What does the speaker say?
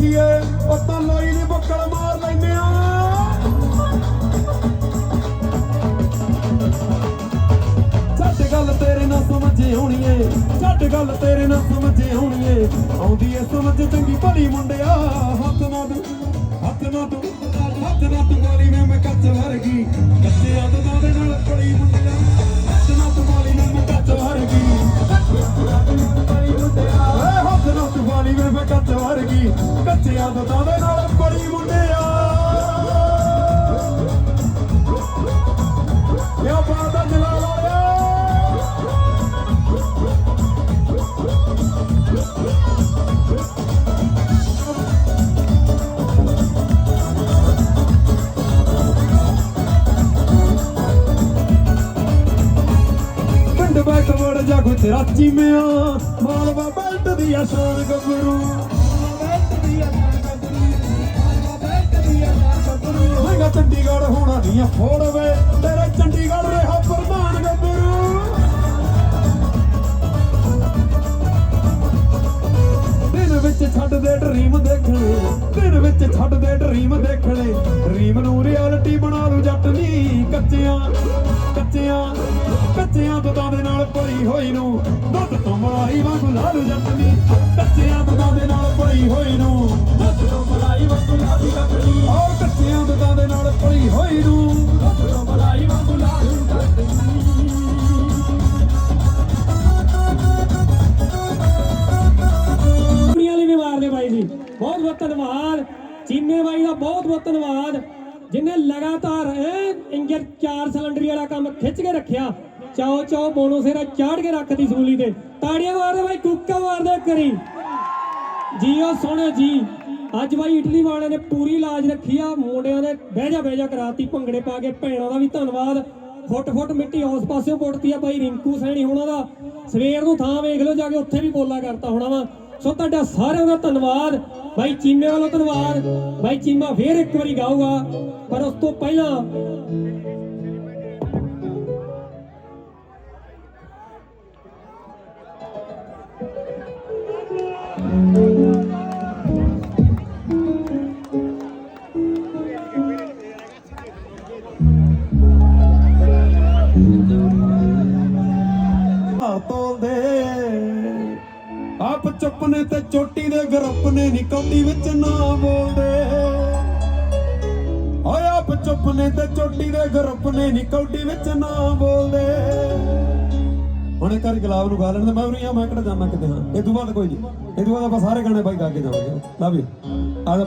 ਰੱਖੀਏ ਪਤਾ ਲੋਈ ਨਹੀਂ ਬੱਕਲ ਮਾਰ ਲੈਨੇ ਆ। ਛੱਡ ਗੱਲ ਤੇਰੇ ਨਾਲ ਸਮਝੇ ਹੋਣੀ ਏ ਛੱਡ ਗੱਲ ਤੇਰੇ ਨਾਲ ਸਮਝੇ ਹੋਣੀ ਏ ਆਉਂਦੀ ਏ ਸਮਝ ਚੰਗੀ ਭਲੀ ਮੁੰਡਿਆ, ਹੱਥ ਨਾ ਦੂ ਹੱਥ ਨਾ ਦੂ ਹੱਥ ਨਾ ਤੂੰ ਗੋਲੀ ਮੈਂ ਮੈਂ ਕੱਚ ਵਰਗੀ। ਕੱਚੇ ਅੱਧ ਦੇ ਨਾਲ ਭਲੀ ਮੁੰਡਿਆ। ਨੇ ਮੈਂ ਕੱਚ ਵਰਗੀ ਕੱਚੇ ਆਦਤਾਂ ਦੇ ਨਾਲ ਬੜੀ ਮੁੰਡਿਆ। ਯਾ ਬਾਦਾ ਜਲਾਲ ਪਿੰਡ ਬੈਠ ਵੜ ਜਾ ਕੋਈ ਤੇਰਾ ਚੀਮਿਆ ਮਾਲਵਾ ਬੈਲਟ ਦੀ ਆਸ਼ਾਨ ਗੱਭਰੂ। ਹੋਣਾ ਤੇਰੇ ਚੰਡੀਗੜ੍ਹ ਰਿਹਾ ਪ੍ਰਧਾਨ ਗੱਭਰੂ। ਦਿਨ ਵਿੱਚ ਛੱਡ ਦੇ ਡਰੀਮ ਦੇਖਣੇ, ਦਿਨ ਵਿੱਚ ਛੱਡ ਦੇ ਡਰੀਮ ਦੇਖਣੇ। ਡਰੀਮ ਨੂੰ ਰਿਐਲਿਟੀ ਬਣਾ ਲੂ ਜੱਟ ਨੀ, ਕੱਚਿਆਂ ਕੱਚਿਆਂ ਕੱਚਿਆਂ ਦੁੱਧਾਂ ਦੇ ਨਾਲ ਭਰੀ ਹੋਈ ਨੂੰ। ਦੁੱਧ ਤੋਂ ਮਲਾਈ ਵਾਂਗੂ ਲਾ ਲੂ ਜੱਟ ਨੀ। ਧੰਨਵਾਦ। ਚੀਮੇ ਬਾਈ ਦਾ ਬਹੁਤ ਬਹੁਤ ਧੰਨਵਾਦ। ਜਿਨੇ ਲਗਾਤਾਰ ਇਹ ਇੰਜਰ ਚਾਰ ਸਿਲੰਡਰੀ ਵਾਲਾ ਕੰਮ ਖਿੱਚ ਕੇ ਰੱਖਿਆ। ਚਾਓ ਚਾਓ ਬੋਨੋ ਸਿਰਾ ਚਾੜ ਕੇ ਰੱਖਦੀ ਸੂਲੀ ਤੇ। ਤਾੜੀਆਂ ਮਾਰਦੇ ਬਾਈ, ਕੁੱਕਾ ਮਾਰਦੇ ਕਰੀ। ਜੀਓ ਸੋਹਣੇ ਜੀ। ਅੱਜ ਬਾਈ ਇਟਲੀ ਵਾਲਿਆਂ ਨੇ ਪੂਰੀ ਲਾਜ ਰੱਖੀ ਆ। ਮੁੰਡਿਆਂ ਨੇ ਬਹਿ ਜਾ ਬਹਿ ਜਾ ਕਰਾਤੀ, ਭੰਗੜੇ ਪਾ ਕੇ। ਭੈਣਾਂ ਦਾ ਵੀ ਧੰਨਵਾਦ। ਫੁੱਟ ਫੁੱਟ ਮਿੱਟੀ ਉਸ ਪਾਸਿਓਂ ਪੁੱਟਦੀ ਆ ਬਾਈ ਰਿੰਕੂ ਸੈਣੀ ਹੋਣਾ ਦਾ। ਸਵੇਰ ਨੂੰ ਥਾਂ ਵੇਖ ਲਓ, ਜਾ ਕੇ ਉੱਥੇ ਵੀ ਬੋਲਾ ਕਰਤਾ ਹੋਣਾ ਵਾ। ਸੋ ਤੁਹਾਡਾ ਸਾਰਿਆਂ ਦਾ ਧੰਨਵਾਦ। ਬਾਈ ਚੀਮੇ ਵੱਲੋਂ ਧੰਨਵਾਦ ਬਾਈ ਚੀਮਾ ਫੇਰ ਇੱਕ ਵਾਰੀ ਗਾਊਗਾ ਪਰ ਉਸ ਤੋਂ ਪਹਿਲਾਂ ਆਪ ਚੁੱਪ ਨੇ ਤੇ ਚੋਟੀ ਦੇ ਗਰੁੱਪ ਨੇ ਨੀ ਵਿੱਚ ਨਾ ਬੋਲਦੇ। ਓਏ ਆਪ ਚੁੱਪ ਨੇ ਤੇ ਚੋਟੀ ਦੇ ਗਰੁੱਪ ਨੇ ਨੀ ਵਿੱਚ ਨਾ ਬੋਲਦੇ। ਹੁਣ ਇੱਕ ਵਾਰੀ ਗੁਲਾਬ ਨੂੰ ਗਾ ਲੈਣ ਤੇ ਮੈਂ ਉਰੀਆਂ ਮੈਂ ਕਿਹੜਾ ਜਾਣਾ ਕਿਤੇ ਹਾਂ ਇਹ ਤੋਂ ਬਾਅਦ ਕੋਈ ਨਹੀਂ ਇਹ ਤੋਂ ਬਾਅਦ ਆਪਾਂ ਸਾਰੇ ਗਾਣੇ ਬਾਈ ਗਾ ਕੇ ਜਾਵਾਂਗੇ। Love you. ਆ ਜਾ